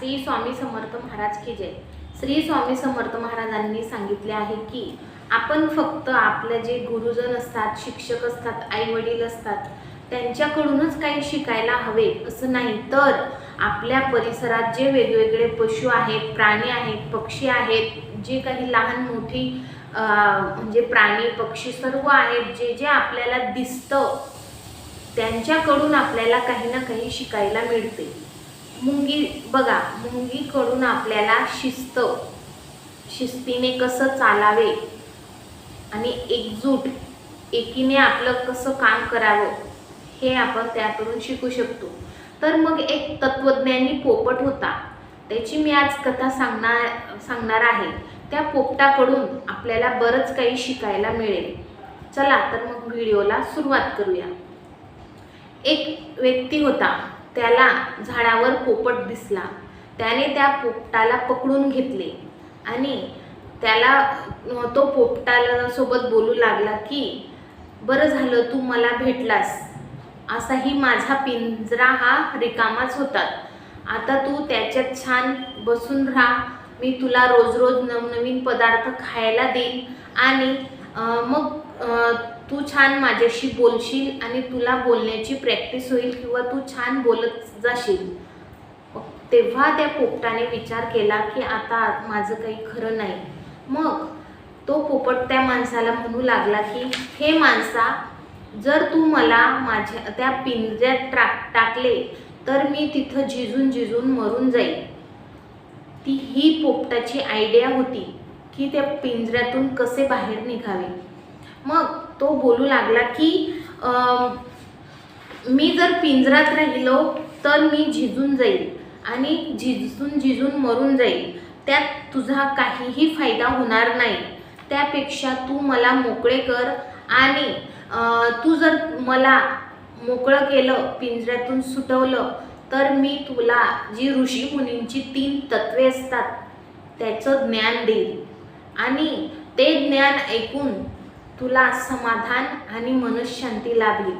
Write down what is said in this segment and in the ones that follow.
श्री स्वामी समर्थ महाराज की जय. श्री स्वामी समर्थ महाराजांनी सांगितले आहे की आपण फक्त आपले जे गुरुजन असतात शिक्षक असतात आई वडील असतात त्यांच्याकडूनच काही शिकायला हवे असं नाही. तर आपल्या परिसरात जे वेगवेगळे पशु आहेत प्राणी आहेत पक्षी आहेत जे काही लहान मोठी म्हणजे प्राणी पक्षी सर्व आहेत जे जे आपल्याला दिसतं त्यांच्याकडून आपल्याला काही ना काही शिकायला मिळते. मुंगी बघा मुंगीकडून आपल्याला शिस्त. शिस्तीने कसं चालावे आणि एकजूट एकीने आपलं कसं काम करावं हे आपण त्याकडून शिकू शकतो. तर मग एक तत्वज्ञानी पोपट होता. त्याची मी आज कथा सांगणार सांगणार आहे. त्या पोपटाकडून आपल्याला बरंच काही शिकायला मिळेल. चला तर मग व्हिडिओला सुरुवात करूया. एक व्यक्ती होता. त्याला झाडावर पोपट दिसला. त्याने त्या पोपटाला पकडून घेतले आणि त्याला तो पोपटाला सोबत बोलू लागला की बरं झालं तू मला भेटलास. असाही माझा पिंजरा हा रिकामाच होता. आता तू त्याच्यात छान बसून राहा. मी तुला रोज रोज नवनवीन पदार्थ खायला देईन आणि मग तू छान माझ्याशी बोलशील आणि तुला बोलण्याची प्रॅक्टिस होईल किंवा तू छान बोलत जाशील. तेव्हा त्या पोपटाने विचार केला की आता माझं काही खरं नाही. मग तो पोपट त्या माणसाला म्हणू लागला की हे माणसा जर तू मला माझ्या त्या पिंजऱ्यात टाक टाकले तर मी तिथं झिजून झिजून मरून जाईल ती ही पोपटाची आयडिया होती. की त्या पिंजऱ्यातून कसे बाहेर निघावे. मग तो बोलू लागला की मी जर पिंजरात राहिलो तर मी झिजून जाईल आणि झिजून झिजून मरून जाईल. त्यात तुझा काहीही फायदा होणार नाही. त्यापेक्षा तू मला मोकळे कर आणि तू जर मला मोकळं केलं पिंजऱ्यातून सुटवलं तर मी तुला जी ऋषी मुनींची तीन तत्वे असतात त्याचं ज्ञान देईल आणि ते ज्ञान ऐकून तुला समाधान आणि मनशांती लाभली.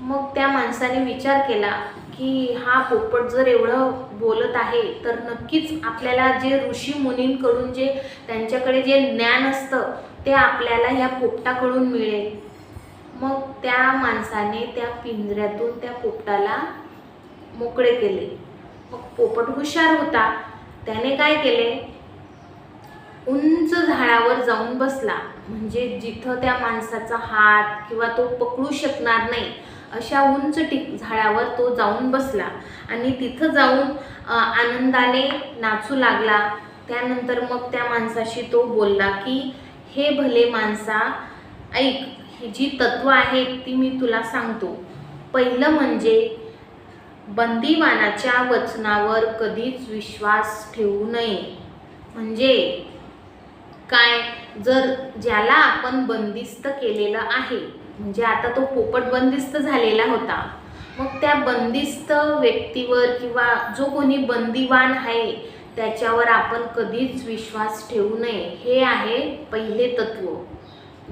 मग त्या माणसाने विचार केला की हा पोपट जर एवढं बोलत आहे तर नक्कीच आपल्याला जे ऋषी मुनींकडून जे त्यांच्याकडे जे ज्ञान असतं ते आपल्याला ह्या पोपटाकडून मिळेल. मग त्या माणसाने त्या पिंजऱ्यातून त्या पोपटाला मोकळे केले. मग पोपट हुशार होता. त्याने काय केले? उंच झाडावर जाऊन बसला. म्हणजे जिथं त्या माणसाचा हात किंवा तो पकडू शकणार नाही अशा उंच टिक झाडावर तो जाऊन बसला. आणि तिथं जाऊन आनंदाने नाचू लागला. त्यानंतर मग त्या माणसाशी तो बोलला की हे भले माणसा ऐक ही जी तत्व आहेत ती मी तुला सांगतो. पहिलं म्हणजे बंदीवानाच्या वचनावर कधीच विश्वास ठेवू नये. म्हणजे काय? जर ज्याला आपण बंदिस्त केलेलं आहे म्हणजे आता तो पोपट बंदिस्त झालेला होता मग त्या बंदिस्त व्यक्तीवर किंवा जो कोणी बंदिवान आहे त्याच्यावर आपण कधीच विश्वास ठेवू नये. हे आहे पहिले तत्व.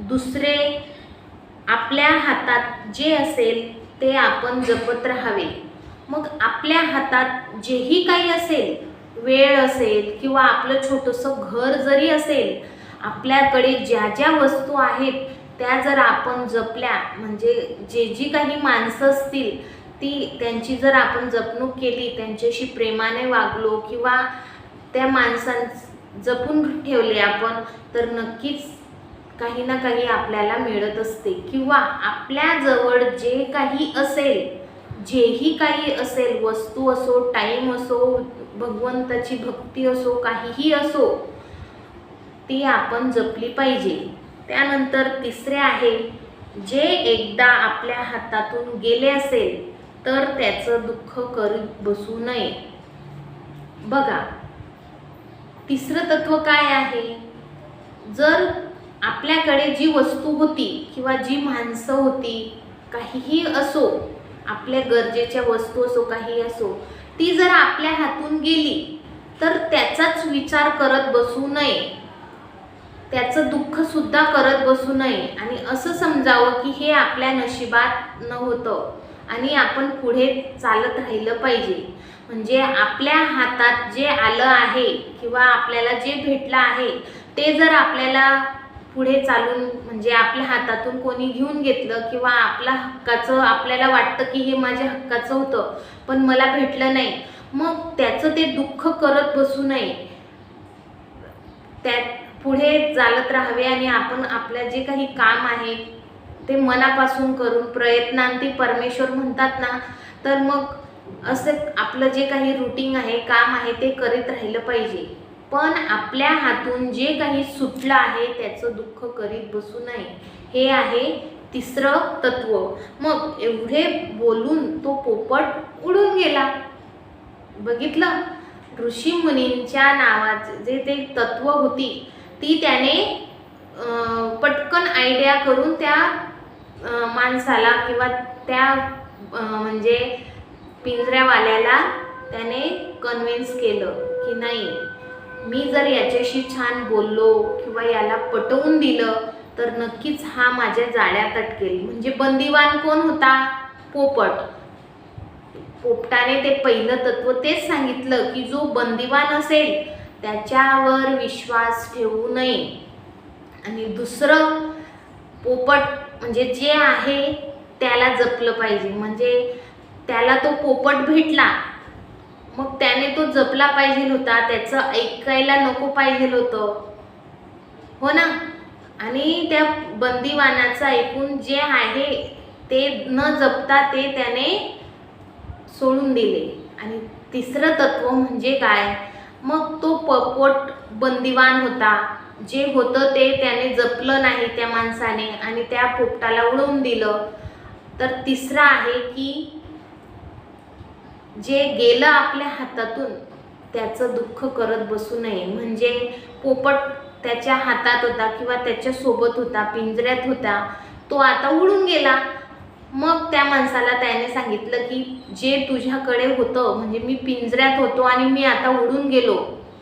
दुसरे आपल्या हातात जे असेल ते आपण जपत राहावे. मग आपल्या हातात जेही काही असेल वेळ असेल किंवा आपलं छोटंसं घर जरी असेल आपल्याकडे ज्या ज्या वस्तू आहेत त्या जर आपण जपल्या म्हणजे जे जी काही माणसं असतील ती त्यांची जर आपण जपणूक केली त्यांच्याशी प्रेमाने वागलो किंवा त्या माणसां जपून ठेवले आपण तर नक्कीच काही ना काही आपल्याला मिळत असते. किंवा आपल्याजवळ जे काही असेल जेही काही असेल वस्तू असो टाईम असो भगवंताची भक्ती असो काहीही असो ती आपण जपली पाहिजे. त्यानंतर तिसरे आहे जे एकदा आपल्या हातातून गेले असेल तर त्याचं दुःख करीत बसू नये. बघा तिसरं तत्व काय आहे? जर आपल्याकडे जी वस्तू होती किंवा जी माणसं होती काहीही असो आपल्या गरजेच्या वस्तू असो काही असो ती जर आपल्या हातून गेली तर त्याचाच विचार करत बसू नये. त्याचं दुःख सुद्धा करत बसू नये. आणि असं समजावं की हे आपल्या नशिबात न होतं आणि आपण पुढे चालत राहिलं पाहिजे. म्हणजे आपल्या हातात जे आलं आहे किंवा आपल्याला जे भेटलं आहे ते जर आपल्याला पुढे चालून म्हणजे आपल्या हातातून कोणी घेऊन घेतलं किंवा आपल्या हक्काचं आपल्याला वाटतं की हे माझ्या हक्काचं होतं पण मला भेटलं नाही मग त्याचं ते दुःख करत बसू नये. त्यात पुढे चालत राहावे आणि आपण आपलं जे काही काम आहे ते मनापासून करून प्रयत्नांती परमेश्वर म्हणतात ना तर मग असं आपलं जे काही रुटीन आहे काम आहे ते करीत राहिलं पाहिजे. पण आपल्या हातून जे काही सुटलं आहे त्याचं दुःख करीत बसू नये. हे आहे तिसरं तत्व. मग एवढे बोलून तो पोपट उडून गेला. बघितलं? ऋषी मुनींच्या नावाचे जे ते तत्व होती ती त्याने पटकन आयडिया करून त्या माणसाला किंवा त्या म्हणजे पिंजऱ्यावाल्याला त्याने कन्व्हिन्स केलं की नाही मी जर याच्याशी छान बोललो किंवा याला पटवून दिलं तर नक्कीच हा माझ्या जाळ्यात अटकेल. म्हणजे बंदिवान कोण होता? पोपट. पोपटाने ते पहिलं तत्व तेच सांगितलं की जो बंदिवान असेल त्याच्यावर विश्वास ठेवू नये. आणि दुसरं पोपट म्हणजे जे आहे त्याला जपलं पाहिजे. म्हणजे त्याला तो पोपट भेटला मग त्याने तो जपला पाहिजे होता त्याचं ऐकायला नको पाहिजे होतं. हो ना? आणि त्या बंदीवानाचं ऐकून जे आहे ते न जपता ते त्याने सोडून दिले. आणि तिसरं तत्व म्हणजे काय? मग तो पपोट बंदिवान होता. जे होतं ते त्याने जपलं नाही त्या माणसाने आणि त्या पोपटाला उडवून दिलं. तर तिसरं आहे की जे गेलं आपल्या हातातून त्याचं दुःख करत बसू नये. म्हणजे पोपट त्याच्या हातात होता किंवा त्याच्या सोबत होता पिंजऱ्यात होता तो आता उडून गेला. मग त्या माणसाला त्याने सांगितलं की जे तुझ्याकडे होतं म्हणजे मी पिंजऱ्यात होतो आणि मी आता उडून गेलो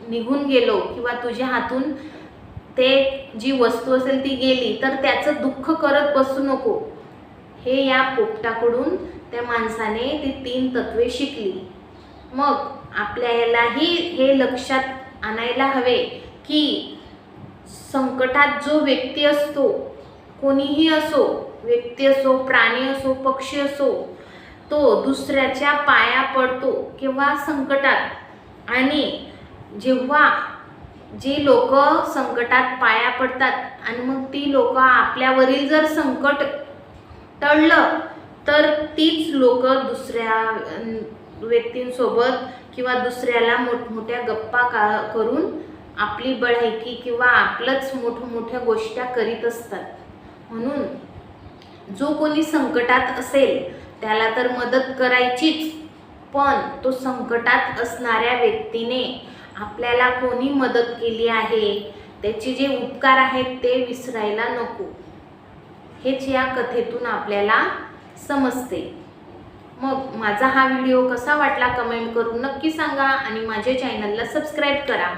निघून गेलो किंवा तुझ्या हातून ते जी वस्तू असेल ती गेली तर त्याचं दुःख करत बसू नको. हे या पोपटाकडून त्या माणसाने ती तीन तत्वे शिकली. मग आपल्यालाही हे लक्षात आणायला हवे की संकटात जो व्यक्ती असतो कोणीही असो व्यक्ती असो प्राणी असो पक्षी असो तो दुसऱ्याच्या पाया पडतो किंवा संकटात. आणि जेव्हा जे लोक संकटात पाया पडतात आणि मग ती लोक आपल्यावरील जर संकट टळलं तर तीच लोक दुसऱ्या व्यक्तींसोबत किंवा दुसऱ्याला मोठमोठ्या गप्पा का करून आपली बढायकी किंवा आपलंच मोठमोठ्या मोठ्या गोष्टी करीत असतात. म्हणून जो कोणी संकटात असेल त्याला तर मदत करायचीच पण तो संकटात असणाऱ्या व्यक्तीने आपल्याला कोणी मदत केली आहे? त्याचे जे उपकार आहेत ते विसरायला नको. हेच या कथेतून आपल्याला समजते. मग माझा हा व्हिडिओ कसा वाटला कमेंट करून नक्की सांगा आणि माझ्या चॅनलला सबस्क्राईब करा.